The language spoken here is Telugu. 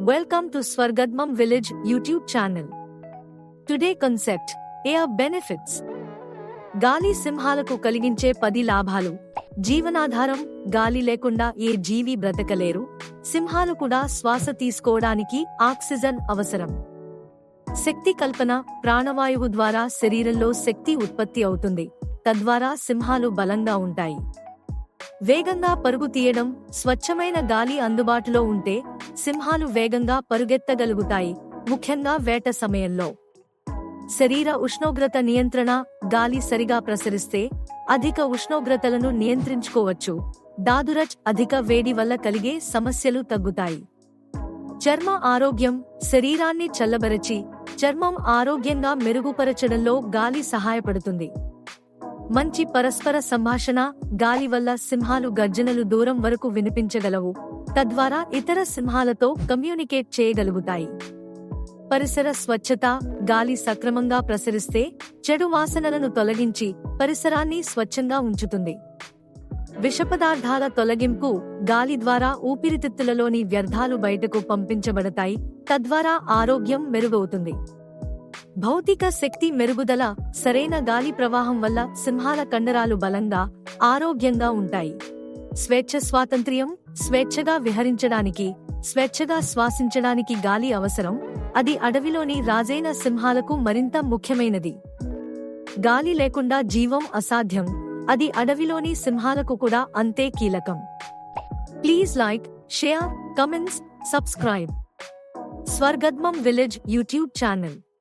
Welcome to Swargadmam Village YouTube channel. Today concept Air Benefits. గాలి సింహాలకు కలిగించే పది లాభాలు. జీవనాధారం గాలి లేకుండా ఏ జీవి బ్రతకలేరు. సింహాలు కూడా శ్వాస తీసుకోవడానికి ఆక్సిజన్ అవసరం. శక్తి కల్పన ప్రాణవాయువు ద్వారా శరీరంలో శక్తి ఉత్పత్తి అవుతుంది. తద్వారా సింహాలు బలంగా ఉంటాయి. వేగంగా పరుగు తీయడం స్వచ్ఛమైన గాలి అందుబాటులో ఉంటే సింహాలు వేగంగా పరుగెత్తగలుగుతాయి ముఖ్యంగా వేట సమయంలో. శరీర ఉష్ణోగ్రత నియంత్రణ గాలి సరిగా ప్రసరిస్తే అధిక ఉష్ణోగ్రతలను నియంత్రించుకోవచ్చు. దాదురచ్ అధిక వేడి వల్ల కలిగే సమస్యలు తగ్గుతాయి. చర్మ ఆరోగ్యం శరీరాన్ని చల్లబరచి చర్మం ఆరోగ్యంగా మెరుగుపరచడంలో గాలి సహాయపడుతుంది. మంచి పరస్పర సంభాషణ గాలి వల్ల సింహాలు గర్జనలు దూరం వరకు వినిపించగలవు. తద్వారా ఇతర సింహాలతో కమ్యూనికేట్ చేయగలుగుతాయి. పరిసర స్వచ్ఛత గాలి సక్రమంగా ప్రసరిస్తే చెడు వాసనలను తొలగించి పరిసరాన్ని స్వచ్ఛంగా ఉంచుతుంది. విషపదార్థాల తొలగింపు గాలి ద్వారా ఊపిరితిత్తులలోని వ్యర్థాలు బయటకు పంపించబడతాయి. తద్వారా ఆరోగ్యం మెరుగవుతుంది. భౌతిక శక్తి మెరుగుదల సరైన గాలి ప్రవాహం వల్ల సింహాల కండరాలు బలంగా ఆరోగ్యంగా ఉంటాయి. స్వేచ్ఛ స్వాతంత్ర్యం స్వేచ్ఛగా విహరించడానికి స్వేచ్ఛగా శ్వాసించడానికి గాలి అవసరం అది అడవిలోని రాజైన సింహాలకు మరింత ముఖ్యమైనది. గాలి లేకుండా జీవం అసాధ్యం అది అడవిలోని సింహాలకు కూడా అంతే కీలకం. Please like share comments subscribe. స్వర్గద్మం village YouTube channel.